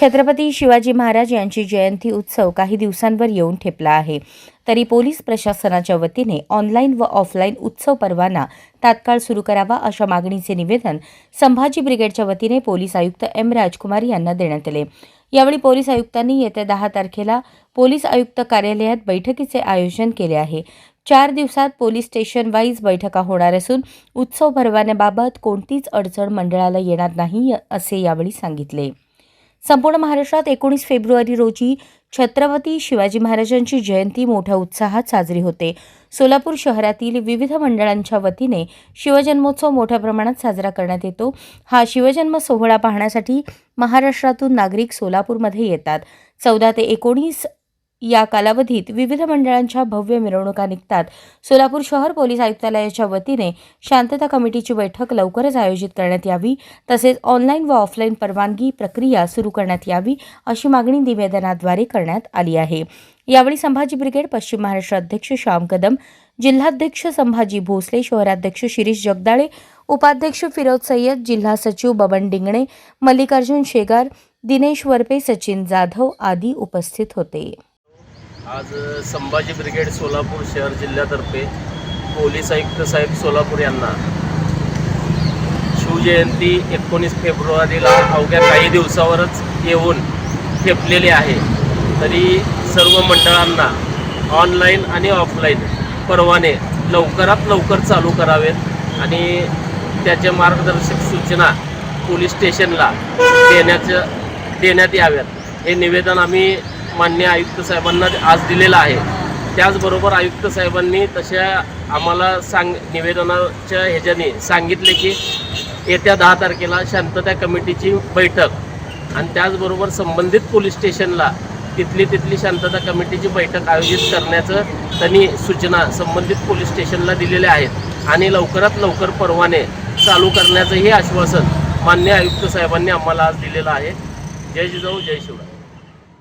छत्रपती शिवाजी महाराज यांची जयंती उत्सव काही दिवसांवर येऊन ठेपला आहे. तरी पोलीस प्रशासनाच्या वतीने ऑनलाईन व ऑफलाईन उत्सव परवाना तात्काळ सुरू करावा अशा मागणीचे निवेदन संभाजी ब्रिगेडच्या वतीने पोलीस आयुक्त एम राजकुमार यांना देण्यात आले. यावेळी पोलीस आयुक्तांनी येत्या दहा तारखेला पोलीस आयुक्त कार्यालयात बैठकीचे आयोजन केले आहे. चार दिवसात पोलीस स्टेशन वाईज बैठका होणार असून उत्सव परवान्याबाबत कोणतीच अडचण मंडळाला येणार नाही असे यावेळी सांगितले. संपूर्ण महाराष्ट्रात एकोणीस फेब्रुवारी रोजी छत्रपती शिवाजी महाराजांची जयंती मोठ्या उत्साहात साजरी होते. सोलापूर शहरातील विविध मंडळांच्या वतीने शिवजन्मोत्सव मोठ्या प्रमाणात साजरा करण्यात येतो. हा शिवजन्म सोहळा पाहण्यासाठी महाराष्ट्रातून नागरिक सोलापूरमध्ये येतात. चौदा ते एकोणीस या कालावधीत विविध मंडळांच्या भव्य मिरवणुका निघतात. सोलापूर शहर पोलीस आयुक्तालयाच्या वतीने शांतता कमिटीची बैठक लवकरच आयोजित करण्यात यावी तसेच ऑनलाईन व ऑफलाईन परवानगी प्रक्रिया सुरू करण्यात यावी अशी मागणी निवेदनाद्वारे करण्यात आली आहे. यावेळी संभाजी ब्रिगेड पश्चिम महाराष्ट्र अध्यक्ष श्याम कदम जिल्हाध्यक्ष संभाजी भोसले शहराध्यक्ष शिरीष जगदाळे उपाध्यक्ष फिरोज सय्यद जिल्हा सचिव बबन डिंगणे मल्लिकार्जुन शेगार दिनेश वरपे सचिन जाधव आदी उपस्थित होते. आज संभाजी ब्रिगेड सोलापूर शहर जिल्ह्यातर्फे पोलीस आयुक्त साहेब सोलापूर यांना शिवजयंती एकोणीस फेब्रुवारीला अवघ्या काही दिवसावरच येऊन ठेपलेली आहे. तरी सर्व मंडळांना ऑनलाईन आणि ऑफलाईन परवाने लवकरात लवकर चालू करावेत आणि त्याच्या मार्गदर्शक सूचना पोलीस स्टेशनला देण्याचं देण्यात याव्यात. हे निवेदन आम्ही मान्य आयुक्त साहेबांना आज दिलेला आहे. त्याचबरोबर आयुक्त साहेबांनी तशा आम्हाला सांग निवेदनाच्या ह्याच्याने सांगितले की येत्या दहा तारखेला शांतता कमिटीची बैठक आणि त्याचबरोबर संबंधित पोलीस स्टेशनला तिथली तिथली शांतता कमिटीची बैठक आयोजित करण्याचं त्यांनी सूचना संबंधित पोलीस स्टेशनला दिलेल्या आहेत आणि लवकरात लवकर परवाने चालू करण्याचंही आश्वासन मान्य आयुक्त साहेबांनी आम्हाला आज दिलेलं आहे. जय जिजाऊ जय शिवराय.